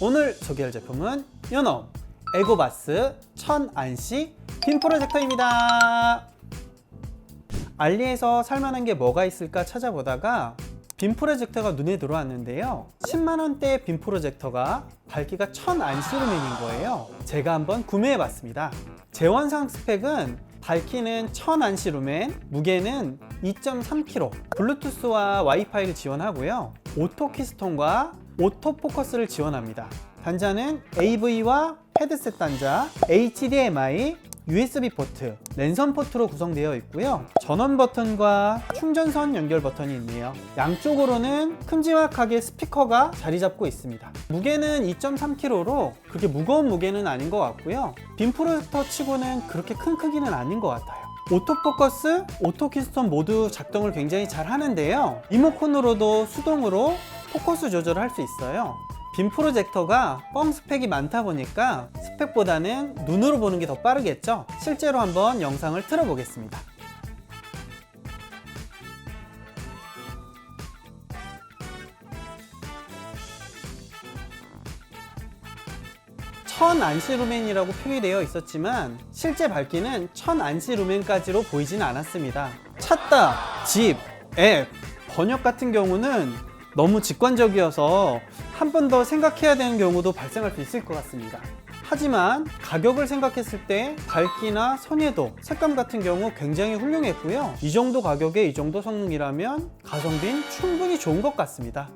오늘 소개할 제품은 요놈 에고바스 1000안시 빔 프로젝터입니다. 알리에서 살만한 게 뭐가 있을까 찾아보다가 빔 프로젝터가 눈에 들어왔는데요. 10만원대 빔 프로젝터가 밝기가 1000안시루멘인 거예요. 제가 한번 구매해 봤습니다. 재원상 스펙은 밝기는 1000안시루멘, 무게는 2.3kg, 블루투스와 와이파이를 지원하고요. 오토 키스톤과 오토 포커스를 지원합니다. 단자는 AV와 헤드셋 단자, HDMI, USB 포트, 랜선 포트로 구성되어 있고요. 전원 버튼과 충전선 연결 버튼이 있네요. 양쪽으로는 큼지막하게 스피커가 자리 잡고 있습니다. 무게는 2.3kg로 그렇게 무거운 무게는 아닌 것 같고요. 빔 프로젝터 치고는 그렇게 큰 크기는 아닌 것 같아요. 오토포커스, 오토키스톤 모두 작동을 굉장히 잘 하는데요. 리모컨으로도 수동으로 포커스 조절을 할 수 있어요. 빔 프로젝터가 뻥 스펙이 많다 보니까 스펙보다는 눈으로 보는 게 더 빠르겠죠? 실제로 한번 영상을 틀어 보겠습니다. 천 안시 루멘이라고 표기되어 있었지만 실제 밝기는 천 안시 루멘까지로 보이진 않았습니다. 찾다, 집, 앱, 번역 같은 경우는 너무 직관적이어서 한 번 더 생각해야 되는 경우도 발생할 수 있을 것 같습니다. 하지만 가격을 생각했을 때 밝기나 선예도, 색감 같은 경우 굉장히 훌륭했고요. 이 정도 가격에 이 정도 성능이라면 가성비는 충분히 좋은 것 같습니다.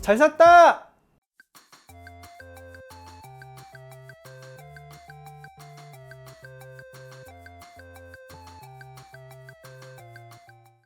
잘 샀다!